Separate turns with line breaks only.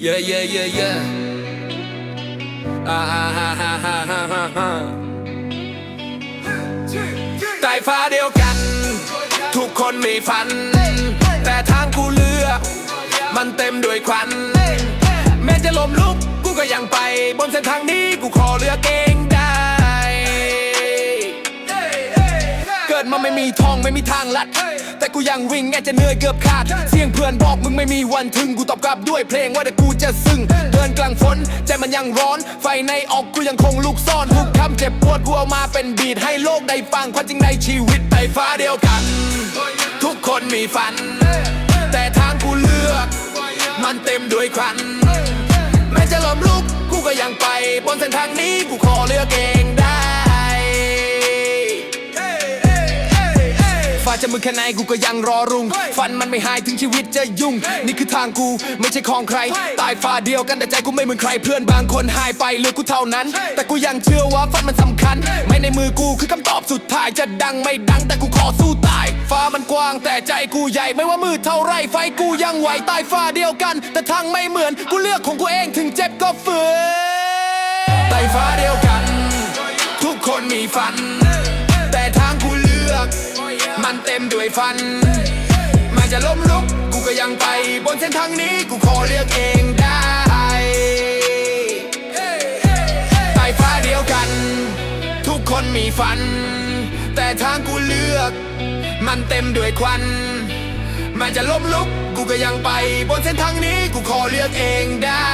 Yeah, yeah, yeah, yeah. Ah, ah, ah, ah, ah, ah, ah, ใต้ฟ้าเดียวกัน ทุกคนมีฝัน แต่ทางกูเลือก มันเต็มด้วยควัน แม้จะลมลุก กูก็ยังไป บนเส้นทางนี้กูขอเลือกเอง ได้เกิดมาไม่มีทองไม่มีทางลัด แต่กูยังวิ่งแม้จะเหนื่อยเกือบขาด เสียงเพื่อนบอกมึงไม่มีวันถึงกูตอบกลับด้วยเพลงว่าแต่กูจะซึ้งเดินกลางฝนใจมันยังร้อน ไฟในออกกูยังคงลุกซ่อนทุกคำเจ็บปวดกูเอามาเป็นบีทให้โลกได้ฟังความจริงในชีวิตใต้ฟ้าเดียวกัน ทุกคนมีฝัน แต่ทางกูเลือก มันเต็มด้วยควันแม้จะล้มลุกกูก็ยังไป บนเส้นทางนี้กูขอเลือกเอง ฟ้าจะมือแค่ไหนกูก็ยังรอรุ่ง ฟันมันไม่หายถึงชีวิตจะยุ่ง นี่คือทางกูไม่ใช่ของใคร ตายฟ้าเดียวกันแต่ใจกูไม่เหมือนใครเพื่อนบางคนหายไปเหลือกูเท่านั้น แต่กูยังเชื่อว่าฟันมันสำคัญ ไม่ในมือกูคือคำตอบสุดท้ายจะดังไม่ดังแต่กูขอสู้ตาย ฟ้ามันกว้างแต่ใจกูใหญ่ไม่ว่ามืดเท่าไรไฟกูยังไหวตายฟ้าเดียวกัน แต่ทางไม่เหมือนกูเลือกของกูเองถึงเจ็บก็ฝืนใต้ฟ้าเดียวกัน ทุกคนมีฝัน ฟันมันจะล้มลุกกูก็ยังไป บนเส้นทางนี้กูขอเลือกเองได้ใต้ฟ้าเดียวกัน ทุกคนมีฝัน แต่ทางกูเลือก มันเต็มด้วยควันมันจะล้มลุกกูก็ยังไป บนเส้นทางนี้กูขอเลือกเองได้